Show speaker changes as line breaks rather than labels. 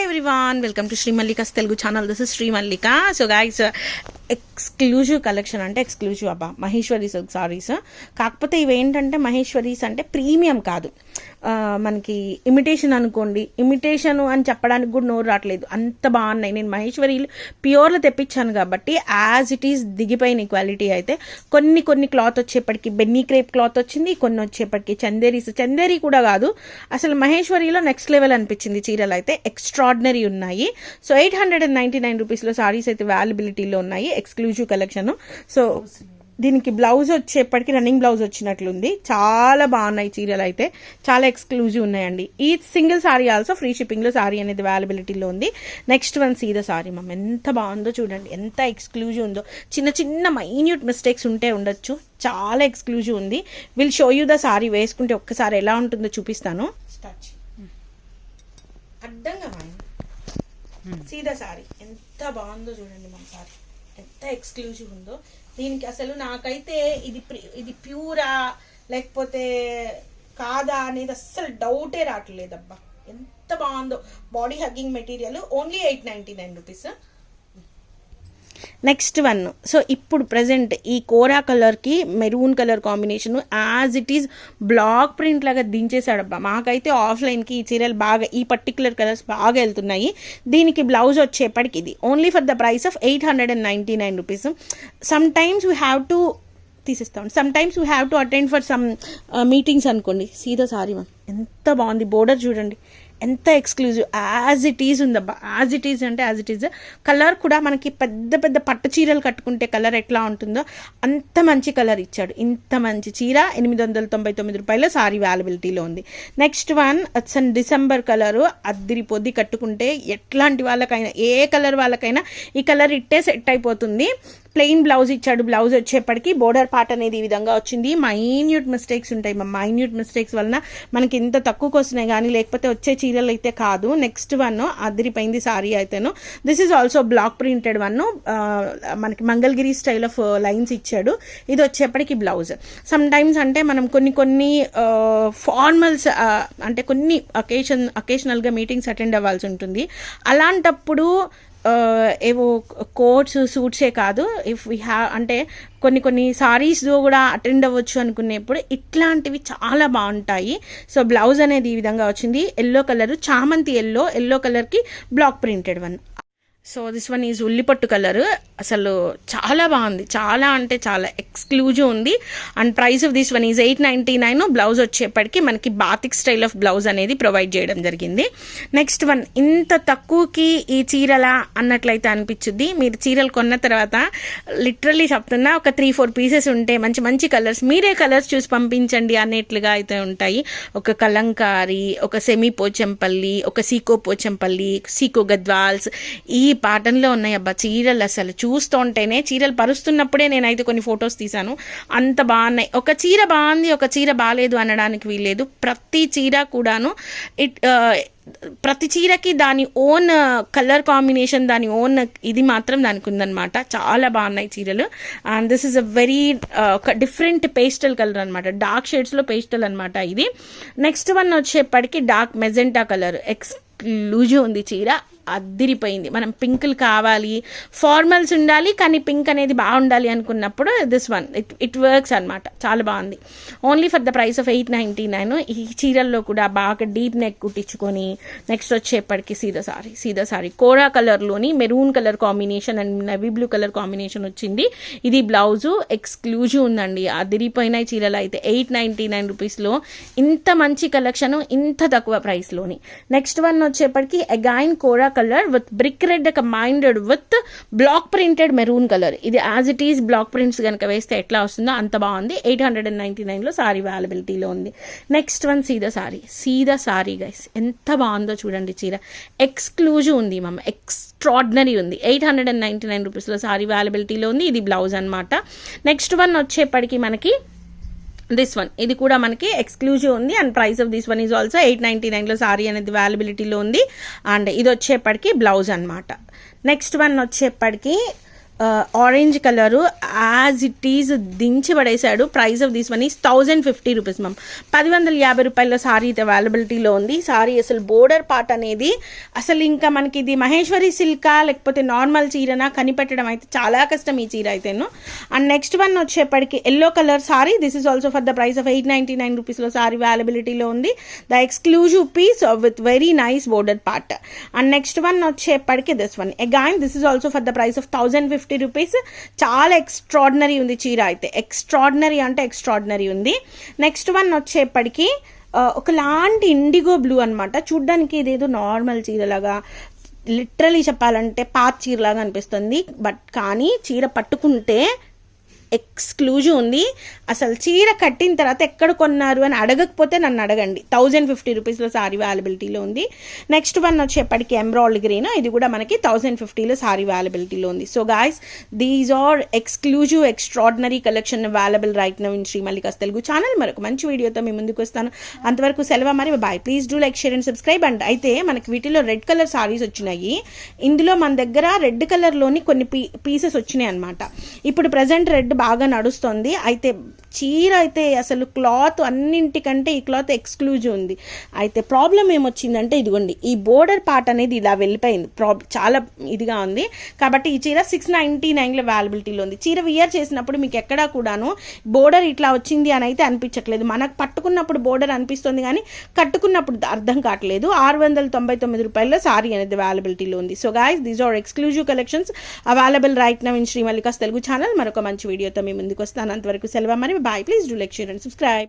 Hi everyone welcome to Shri Mallika's Telugu channel this is Shri Mallika so guys exclusive collection అంటే exclusive అబ్బా. Maheshwari silk saris కాకపోతే ఇవి ఏంటంటే మహేశ్వరీస్ అంటే ప్రీమియం కాదు. మనకి ఇమిటేషన్ అనుకోండి. ఇమిటేషన్ అని చెప్పడానికి కూడా నోరు రావట్లేదు. అంత బాగున్నాయి. నేను మహేశ్వరీలు ప్యూర్లో తెప్పించాను కాబట్టి యాజ్ ఇట్ ఈస్ దిగిపోయిన క్వాలిటీ అయితే కొన్ని కొన్ని క్లాత్ వచ్చేప్పటికి బెన్నీ క్రేప్ క్లాత్ వచ్చింది కొన్ని వచ్చేప్పటికి చందేరీస్ చందేరి కూడా కాదు. అసలు మహేశ్వరిలో నెక్స్ట్ లెవెల్ అనిపించింది చీరలు అయితే ఎక్స్ట్రాడినరీ ఉన్నాయి. So eight hundred and ninety nine రూపీస్లో సారీస్ అయితే అవైలబిలిటీలో ఉన్నాయి. ఎక్స్క్లూజివ్ కలెక్షన్ సో దీనికి బ్లౌజ్ వచ్చేప్పటికి రన్నింగ్ బ్లౌజ్ వచ్చినట్లుంది. చాలా బాగున్నాయి చీరలు అయితే. చాలా ఎక్స్క్లూజివ్ ఉన్నాయండి. ఈ సింగిల్ సారీ ఆల్సో ఫ్రీ షిప్పింగ్లో సారీ అనేది అవైలబిలిటీలో ఉంది. Next one see the sari ma'am ఎంత బాగుందో చూడండి. ఎంత ఎక్స్క్లూజివ్ ఉందో. చిన్న చిన్న మైన్యూట్ మిస్టేక్స్ ఉంటే ఉండొచ్చు. చాలా ఎక్స్క్లూజివ్ ఉంది. Will show you the sari. వేసుకుంటే ఒక్కసారి ఎలా ఉంటుందో చూపిస్తాను. అడ్డంగా సీదా సారీ. ఎంత బాగుందో చూడండి మన సారీ. ఎంత ఎక్స్క్లూజివ్ ఉందో. దీనికి అసలు నాకైతే ఇది ఇది ప్యూరా లేకపోతే కాదా అనేది అస్సలు డౌటే రావట్లేదబ్బా. ఎంత బాగుందో. Body hugging material only eight ninety nine rupees next one so ఇప్పుడు ప్రజెంట్ ఈ కోరా కలర్కి maroon colour combination as it is black print లాగా దించేసాడబ్బా మాకైతే ఆఫ్లైన్కి ఈ చీరలు బాగా ఈ పర్టికులర్ కలర్స్ బాగా వెళ్తున్నాయి. దీనికి బ్లౌజ్ వచ్చేప్పటికి ఇది. Only for the price of eight hundred and ninety nine rupees sometimes we have to తీసిస్తాం. Sometimes we have to attend for some meetings అనుకోండి. సీదా సారీ మ్యామ్ ఎంత బాగుంది. బోర్డర్ చూడండి. ఎంత ఎక్స్క్లూజివ్ యాజ్ ఇట్ ఈజ్ ఉందబ్బా యాజ్ ఇట్ ఈజ్ అంటే as it is colour కూడా మనకి పెద్ద పెద్ద పట్టు చీరలు కట్టుకుంటే కలర్ ఎట్లా ఉంటుందో అంత మంచి కలర్ ఇచ్చాడు. ఇంత మంచి చీర ఎనిమిది వందల తొంభై తొమ్మిది రూపాయల సారీ అవైలబిలిటీలో ఉంది. నెక్స్ట్ వన్ అచ్చన్ డిసెంబర్ కలరు అద్దిరి పొద్ది కట్టుకుంటే ఎట్లాంటి వాళ్ళకైనా ఏ కలర్ వాళ్ళకైనా ఈ కలర్ ఇట్టే సెట్ అయిపోతుంది. ప్లెయిన్ బ్లౌజ్ ఇచ్చాడు. బ్లౌజ్ వచ్చేప్పటికి బోర్డర్ పార్ట్ అనేది ఈ విధంగా వచ్చింది. మైన్యూట్ మిస్టేక్స్ ఉంటాయి. మా మైన్యూట్ మిస్టేక్స్ వలన మనకి ఇంత తక్కువకి వస్తున్నాయి కానీ లేకపోతే వచ్చే చీరలు అయితే కాదు. నెక్స్ట్ వన్ అదిరిపోయింది సారీ అయితేను. This is also black printed one మనకి మంగళగిరి స్టైల్ ఆఫ్ లైన్స్ ఇచ్చాడు. ఇది వచ్చేప్పటికి బ్లౌజ్ సమ్ టైమ్స్ అంటే మనం కొన్ని కొన్ని ఫార్మల్స్ అంటే కొన్ని అకేషన్ అకేషనల్గా మీటింగ్స్ అటెండ్ అవ్వాల్సి ఉంటుంది. అలాంటప్పుడు Uh, ఏవో కోట్స్ సూట్సే కాదు. ఇఫ్ వీ హ్యావ్ అంటే కొన్ని కొన్ని సారీస్ కూడా అటెండ్ అవ్వచ్చు అనుకునేప్పుడు ఇట్లాంటివి చాలా బాగుంటాయి. సో బ్లౌజ్ అనేది ఈ విధంగా వచ్చింది. ఎల్లో కలర్ చామంతి ఎల్లో ఎల్లో కలర్కి black printed one so this one is ఉల్లిపట్టు colour అసలు చాలా బాగుంది. చాలా అంటే చాలా ఎక్స్క్లూజివ్ ఉంది. And price of this one is eight ninety nine blouse వచ్చేప్పటికి మనకి బాతిక్ స్టైల్ ఆఫ్ బ్లౌజ్ అనేది ప్రొవైడ్ చేయడం జరిగింది. నెక్స్ట్ వన్ ఇంత తక్కువకి ఈ చీరలా అన్నట్లయితే అనిపించుద్ది మీరు చీరలు కొన్న తర్వాత లిటరలీ చెప్తున్నా ఒక త్రీ ఫోర్ పీసెస్ ఉంటే మంచి మంచి కలర్స్ మీరే కలర్స్ చూసి పంపించండి అనేట్లుగా అయితే ఉంటాయి. ఒక కలంకారీ ఒక సెమీ పోచంపల్లి ఒక సీకో పోచంపల్లి సీకో గద్వాల్స్ ఈ పాటంలో ఉన్నాయి అబ్బా చీరలు అసలు. చూస్తుంటేనే చీరలు పరుస్తున్నప్పుడే నేనైతే కొన్ని ఫొటోస్ తీశాను. అంత బాగున్నాయి. ఒక చీర బాగుంది ఒక చీర బాగాలేదు అనడానికి వీల్లేదు. ప్రతి చీర కూడాను ఇట్ ప్రతి చీరకి దాని ఓన్ కలర్ కాంబినేషన్ దాని ఓన్ ఇది మాత్రం దానికి ఉందన్నమాట. చాలా బాగున్నాయి చీరలు. And this is a very ఒక డిఫరెంట్ పేస్టల్ కలర్ అనమాట డార్క్ షేడ్స్లో పేస్టల్ అనమాట ఇది. నెక్స్ట్ వన్ వచ్చేప్పటికి డార్క్ మెజెంటా కలర్ ఎక్స్క్లూజివ్ ఉంది చీర. అద్దిరిపోయింది. మనం పింకులు కావాలి ఫార్మల్స్ ఉండాలి కానీ పింక్ అనేది బాగుండాలి అనుకున్నప్పుడు this one it it works అనమాట చాలా బాగుంది. Only for the price of eight ninety nine ఈ చీరల్లో కూడా బాగా డీప్ నెక్ కుట్టించుకొని నెక్స్ట్ వచ్చేప్పటికి సీదా సారీ సీదా సారీ. కోరా కలర్లోని maroon colour combination and navy blue colour combination వచ్చింది. ఇది బ్లౌజు ఎక్స్క్లూజివ్ ఉందండి. అదిరిపోయిన చీరలు అయితే ఎయిట్ నైంటీ నైన్ రూపీస్లో ఇంత మంచి కలెక్షన్ ఇంత తక్కువ ప్రైస్లోని నెక్స్ట్ వన్ వచ్చేప్పటికి again Kora colour with brick red combined with black printed maroon colour ఇది as it is black prints కనుక వేస్తే ఎట్లా వస్తుందో అంత బాగుంది. ఎయిట్ హండ్రెడ్ అండ్ నైంటీ నైన్లో సారీ అవైలబిలిటీలో ఉంది. నెక్స్ట్ వన్ సీదా సారీ సీదా సారీ గైస్ ఎంత బాగుందో చూడండి చీర. ఎక్స్క్లూజివ్ ఉంది మమ్మ ఎక్స్ట్రాడినరీ ఉంది. Eight hundred and ninety nine రూపీస్లో సారీ అవైలబిలిటీలో ఉంది. ఇది బ్లౌజ్ అనమాట నెక్స్ట్ వన్ వచ్చేప్పటికి మనకి దిస్ వన్ ఇది కూడా మనకి ఎక్స్క్లూజివ్ ఉంది. And price of this one is also eight ninety నైన్లో సారీ అనేది అవైలబిలిటీలో ఉంది. అండ్ ఇది వచ్చేప్పటికి బ్లౌజ్ అనమాట నెక్స్ట్ వన్ వచ్చేప్పటికి orange colour as it is దించి పడేశాడు. Price of this one is thousand fifty rupees ma'am పది వందల యాభై రూపాయల సారీ అయితే అవైలబిలిటీలో ఉంది. సారీ అసలు బోర్డర్ పార్ట్ అనేది అసలు ఇంకా మనకి ఇది మహేశ్వరి సిల్కా లేకపోతే నార్మల్ చీరనా కనిపెట్టడం అయితే చాలా కష్టం ఈ చీర అయితేను. అండ్ నెక్స్ట్ వన్ వచ్చేప్పటికి yellow colour sari this is also for the price of eight ninety nine రూపీస్లో సారీ అవైలబిలిటీలో ఉంది the exclusive piece with very nice border part and next one వచ్చేప్పటికి this one again this is also for the price of thousand fifty fifty rupees. చాలా extraordinary ఉంది చీర అయితే. Extraordinary అంటే extraordinary ఉంది. నెక్స్ట్ వన్ వచ్చేప్పటికి ఒకలాంటి ఇండిగో బ్లూ అనమాట చూడ్డానికి ఇదేదో నార్మల్ చీరలాగా లిటరలీ చెప్పాలంటే పాత చీరలాగా అనిపిస్తుంది. బట్ కానీ చీర పట్టుకుంటే ఎక్స్క్లూజివ్ ఉంది. అసలు చీర కట్టిన తర్వాత ఎక్కడ కొన్నారు అని అడగకపోతే నన్ను అడగండి. థౌజండ్ ఫిఫ్టీ రూపీస్లో సారీ అవైలబిలిటీలో ఉంది. నెక్స్ట్ వన్ వచ్చేప్పటికి ఎమ్రాయిడ్ గ్రీన్. ఇది కూడా మనకి థౌజండ్ ఫిఫ్టీలో సారీ అవైలబిలిటీలో ఉంది. So guys these are exclusive extraordinary collection available right now in Srimallikas Telugu channel మరొక మంచి వీడియోతో మీ ముందుకు వస్తాను. అంతవరకు సెలవు మరి bye please do like share and subscribe and అయితే మనకి వీటిలో రెడ్ కలర్ సారీస్ వచ్చినాయి. ఇందులో మన దగ్గర రెడ్ కలర్లోని కొన్ని పీ పీసెస్ వచ్చినాయి అనమాట ఇప్పుడు ప్రజెంట్ రెడ్ బాగా నడుస్తుంది. అయితే చీర అయితే అసలు క్లాత్ అన్నింటికంటే ఈ క్లాత్ ఎక్స్క్లూజివ్ ఉంది. అయితే ప్రాబ్లం ఏమొచ్చిందంటే ఇదిగోండి ఈ బోర్డర్ పార్ట్ అనేది ఇలా వెళ్ళిపోయింది. ప్రాబ్ చాలా ఇదిగా ఉంది. కాబట్టి ఈ చీర సిక్స్ నైంటీ నైన్లో అవైలబిలిటీలో ఉంది. చీర వియర్ చేసినప్పుడు మీకు ఎక్కడా కూడాను బోర్డర్ ఇట్లా వచ్చింది అని అయితే అనిపించట్లేదు. మనకు పట్టుకున్నప్పుడు బోర్డర్ అనిపిస్తుంది కానీ కట్టుకున్నప్పుడు అర్థం కావట్లేదు. ఆరు వందల తొంభై తొమ్మిది రూపాయల్లో సారీ అనేది అవైలబిలిటీలో ఉంది. So guys these are exclusive collections available right now in Srimallikas Telugu channel మరొక మంచి వీడియోతో మేము ముందుకు వస్తాను అంతవరకు సెలవు మరి bye. Please do like share and subscribe.